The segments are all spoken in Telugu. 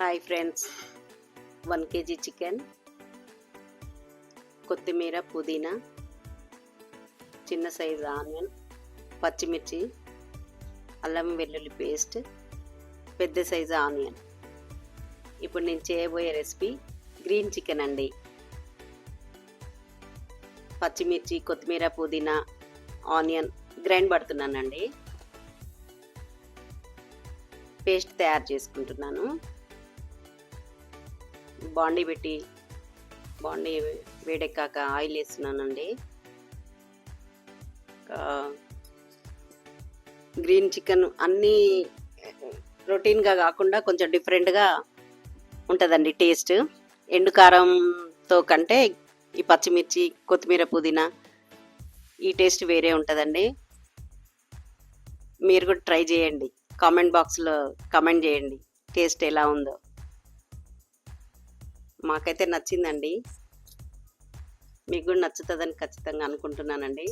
Hi friends one KG chicken కొత్తిమీర పుదీనా చిన్న సైజు ఆనియన్ పచ్చిమిర్చి అల్లం వెల్లుల్లి పేస్ట్ పెద్ద సైజు ఆనియన్ ఇప్పుడు నేను చేయబోయే రెసిపీ గ్రీన్ చికెన్ అండి. పచ్చిమిర్చి కొత్తిమీర పుదీనా ఆనియన్ గ్రైండ్ పడుతున్నానండి. పేస్ట్ తయారు చేసుకుంటున్నాను. బాండీ పెట్టి బాండీ వేడెక్కాక ఆయిల్ వేస్తున్నానండి. గ్రీన్ చికెన్ అన్నీ రొటీన్గా కాకుండా కొంచెం డిఫరెంట్గా ఉంటుందండి టేస్ట్. ఎండు కారంతో కంటే ఈ పచ్చిమిర్చి కొత్తిమీర పుదీనా ఈ టేస్ట్ వేరే ఉంటుందండి. మీరు కూడా ట్రై చేయండి. కామెంట్ బాక్స్లో కామెంట్ చేయండి. టేస్ట్ ఎలా ఉందో. మాకైతే నచ్చిందండి. మీకు కూడా నచ్చుతుందని ఖచ్చితంగా అనుకుంటున్నానండి.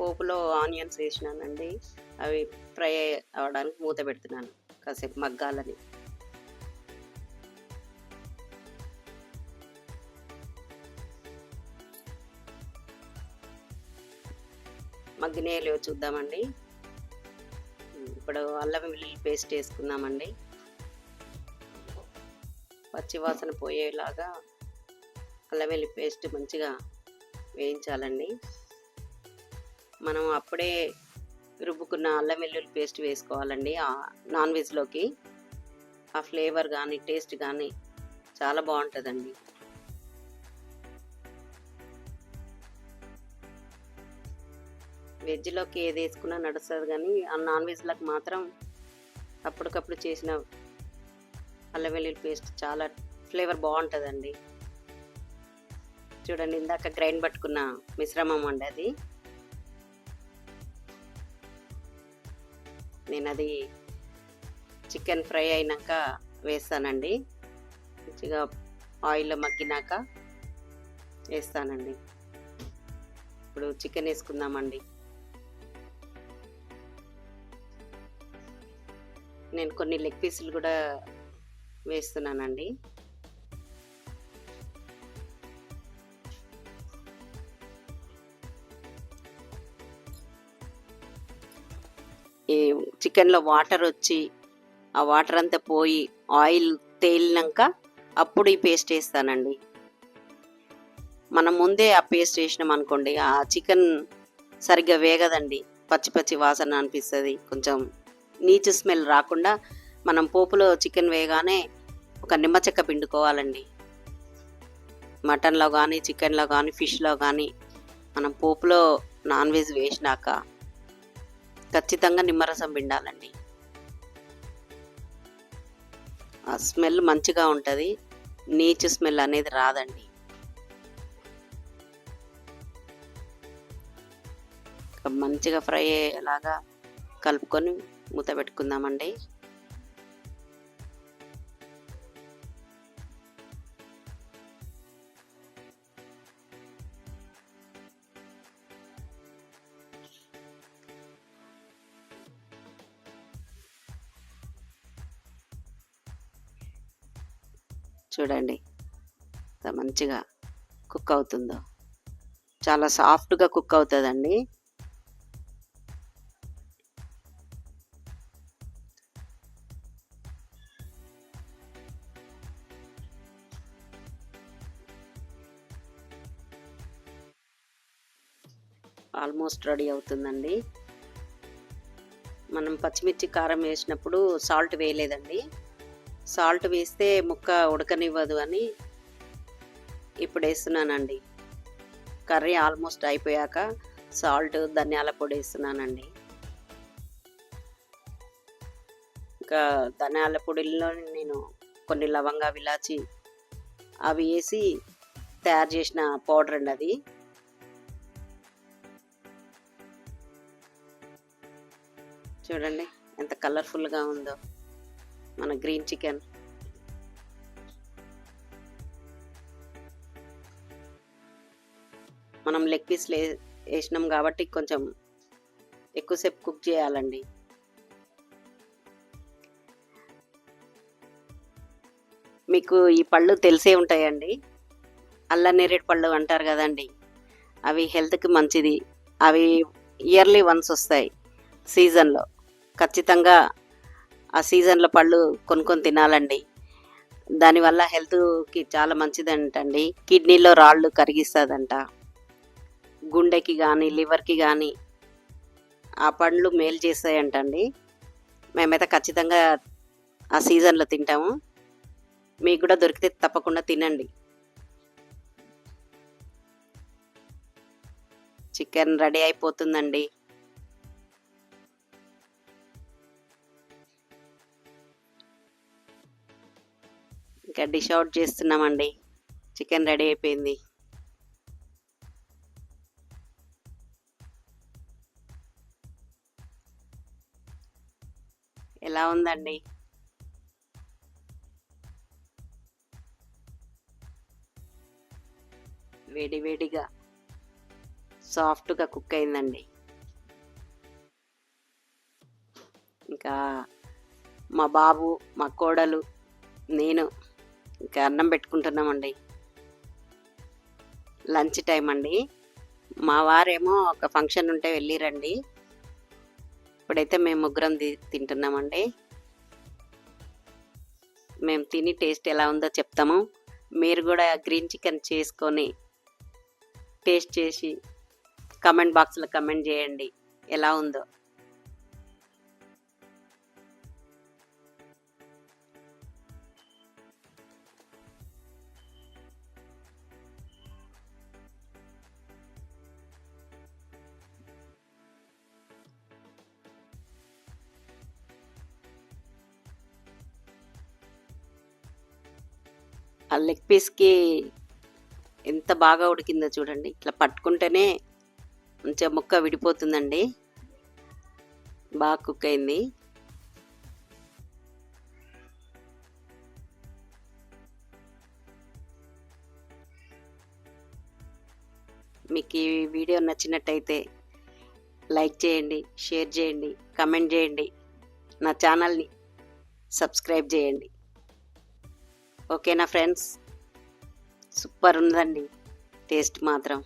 పోపులో ఆనియన్స్ వేసినానండి. అవి ఫ్రై అవ్వడానికి మూత పెడుతున్నాను. కాసేపు మగ్గాలని. మగ్గినేలు చూద్దామండి. ఇప్పుడు అల్లం వెల్లుల్లి పేస్ట్ వేసుకుందామండి పచ్చివాసన పోయేలాగా అల్లం వెల్లుల్లి పేస్ట్ మంచిగా వేయించాలండి. మనం అప్పుడే రుబ్బుకున్న అల్లం వెల్లుల్లి పేస్ట్ వేసుకోవాలండి. నాన్ వెజ్లోకి ఆ ఫ్లేవర్ కానీ టేస్ట్ కానీ చాలా బాగుంటుందండి. వెజ్లోకి ఏది వేసుకున్నా నడుస్తుంది కానీ ఆ నాన్ వెజ్లకు మాత్రం అప్పటికప్పుడు చేసిన అల్లం వెల్లుల్లి పేస్ట్ చాలా ఫ్లేవర్ బాగుంటుందండి. చూడండి ఇందాక గ్రైండ్ పట్టుకున్న మిశ్రమం అండి అది. నేను అది చికెన్ ఫ్రై అయినాక వేస్తానండి. మంచిగా ఆయిల్లో మగ్గినాక వేస్తానండి. ఇప్పుడు చికెన్ వేసుకుందామండి. నేను కొన్ని లెగ్ పీసులు కూడా వేస్తున్నానండి. ఈ చికెన్లో వాటర్ వచ్చి ఆ వాటర్ అంతా పోయి ఆయిల్ తేలినాక అప్పుడు ఈ పేస్ట్ వేస్తానండి. మనం ముందే ఆ పేస్ట్ వేసినాం అనుకోండి ఆ చికెన్ సరిగ్గా వేగదండి. పచ్చి పచ్చి వాసన అనిపిస్తుంది కొంచెం నీచు స్మెల్ రాకుండా మనం పోపులో చికెన్ వేయగానే ఒక నిమ్మచెక్క పిండుకోవాలండి. మటన్లో కానీ చికెన్లో కానీ ఫిష్లో కానీ మనం పోపులో నాన్ వెజ్ వేసినాక ఖచ్చితంగా నిమ్మరసం పిండాలండి. ఆ స్మెల్ మంచిగా ఉంటుంది నీచు స్మెల్ అనేది రాదండి. మంచిగా ఫ్రై అయ్యేలాగా కలుపుకొని మూత పెట్టుకుందామండి. చూడండి మంచిగా కుక్ అవుతుందో. చాలా సాఫ్ట్గా కుక్ అవుతుందండి. ఆల్మోస్ట్ రెడీ అవుతుందండి. మనం పచ్చిమిర్చి కారం వేసినప్పుడు సాల్ట్ వేయలేదండి. సాల్ట్ వేస్తే ముక్క ఉడకనివ్వదు అని ఇప్పుడు వేస్తున్నానండి. కర్రీ ఆల్మోస్ట్ అయిపోయాక సాల్ట్ ధనియాల పొడి వేస్తున్నానండి. ఇంకా ధనియాల పొడిలో నేను కొన్ని లవంగా విలాచి అవి వేసి తయారు చేసిన పౌడర్ అండి అది. చూడండి ఎంత కలర్ఫుల్గా ఉందో. మన గ్రీన్ చికెన్. మనం లెగ్ పీస్లు వేసినాం కాబట్టి కొంచెం ఎక్కువసేపు కుక్ చేయాలండి. మీకు ఈ పళ్ళు తెలిసే ఉంటాయండి. అల్ల నేరేడు పళ్ళు అంటారు కదండి. అవి హెల్త్కి మంచిది. అవి ఇయర్లీ వన్స్ వస్తాయి సీజన్లో. ఖచ్చితంగా ఆ సీజన్లో పళ్ళు కొనుక్కొని తినాలండి. దానివల్ల హెల్త్కి చాలా మంచిదంటండి. కిడ్నీలో రాళ్ళు కరిగిస్తుందంట. గుండెకి కానీ లివర్కి కానీ ఆ పండ్లు మేలు చేస్తాయంటండి. మేమైతే ఖచ్చితంగా ఆ సీజన్లో తింటాము. మీకు కూడా దొరికితే తప్పకుండా తినండి. చికెన్ రెడీ అయిపోతుందండి. ఇంకా డిష్ అవుట్ చేస్తున్నామండి. చికెన్ రెడీ అయిపోయింది. ఎలా ఉందండి? వేడి వేడిగా సాఫ్ట్గా కుక్ అయిందండి. ఇంకా మా బాబు మా కోడలు నేను ఇంకా అన్నం పెట్టుకుంటున్నామండి. లంచ్ టైం అండి. మా వారేమో ఒక ఫంక్షన్ ఉంటే వెళ్ళిరండి. ఇప్పుడైతే మేము ముగ్గురం తి- తింటున్నామండి. మేము తిని టేస్ట్ ఎలా ఉందో చెప్తాము. మీరు కూడా గ్రీన్ చికెన్ చేసుకొని టేస్ట్ చేసి కమెంట్ బాక్స్లో కమెంట్ చేయండి. ఎలా ఉందో. ఆ లెగ్ పీస్కి ఎంత బాగా ఉడికిందో చూడండి. ఇట్లా పట్టుకుంటేనే మంచిగా ముక్క విడిపోతుందండి. బాగా కుక్ అయింది. మీకు ఈ వీడియో నచ్చినట్టయితే లైక్ చేయండి షేర్ చేయండి కమెంట్ చేయండి. నా ఛానల్ని సబ్స్క్రైబ్ చేయండి. ఓకేనా ఫ్రెండ్స్? సూపర్ ఉందండి. టేస్ట్ మాత్రం.